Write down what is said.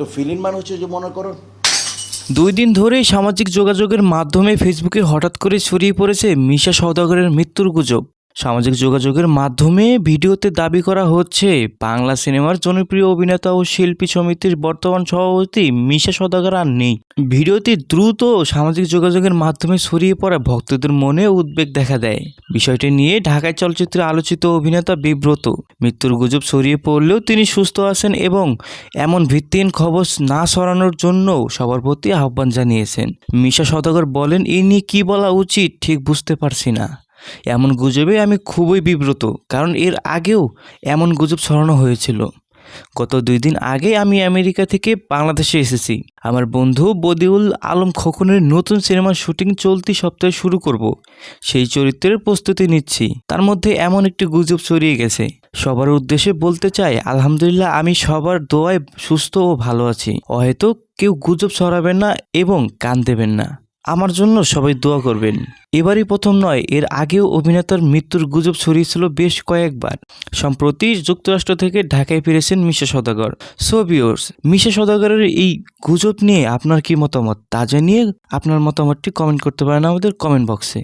একটু ফিলিং মানে হচ্ছে যে মনে করো। দুই দিন ধরেই সামাজিক যোগাযোগের মাধ্যমে ফেসবুকে হঠাৎ করে ছড়িয়ে পড়েছে মিশা সওদাগরের মৃত্যুর গুজব। সামাজিক যোগাযোগের মাধ্যমে ভিডিওতে দাবি করা হচ্ছে, বাংলা সিনেমার জনপ্রিয় অভিনেতা ও শিল্পী সমিতির বর্তমান সভাপতি মিশা সদাগর আর নেই। ভিডিওটি দ্রুত সামাজিক যোগাযোগের মাধ্যমে ছড়িয়ে পড়া ভক্তদের মনে উদ্বেগ দেখা দেয়। বিষয়টি নিয়ে ঢাকায় চলচ্চিত্রে আলোচিত অভিনেতা বিব্রত। মৃত্যুর গুজব ছড়িয়ে পড়লেও তিনি সুস্থ আছেন এবং এমন ভিত্তিহীন খবর না সরানোর জন্য সবার প্রতি আহ্বান জানিয়েছেন। মিশা সদাগর বলেন, এ নিয়ে কী বলা উচিত ঠিক বুঝতে পারছি না। এমন গুজবে আমি খুবই বিব্রত, কারণ এর আগেও এমন গুজব ছড়ানো হয়েছিল। গত দুই দিন আগে আমি আমেরিকা থেকে বাংলাদেশে এসেছি। আমার বন্ধু বদিউল আলম খোকনের নতুন সিনেমার শুটিং চলতি সপ্তাহে শুরু করব। সেই চরিত্রের প্রস্তুতি নিচ্ছি। তার মধ্যে এমন একটি গুজব ছড়িয়ে গেছে। সবার উদ্দেশ্যে বলতে চাই, আলহামদুলিল্লাহ আমি সবার দোয়ায় সুস্থ ও ভালো আছি। হয়তো কেউ গুজব ছড়াবেন না এবং কান দেবেন না। আমার জন্য সবাই দোয়া করবেন। এবারই প্রথম নয়, এর আগেও অভিনেতার মৃত্যুর গুজব ছড়িয়েছিল বেশ কয়েকবার। সম্প্রতি যুক্তরাষ্ট্র থেকে ঢাকায় ফিরেছেন মিশা সদাগর। সো বিয়র্স মিশা সদাগরের এই গুজব নিয়ে আপনার কি মতামত? তা জানিয়ে আপনার মতামতটি কমেন্ট করতে পারেন আমাদের কমেন্ট বক্সে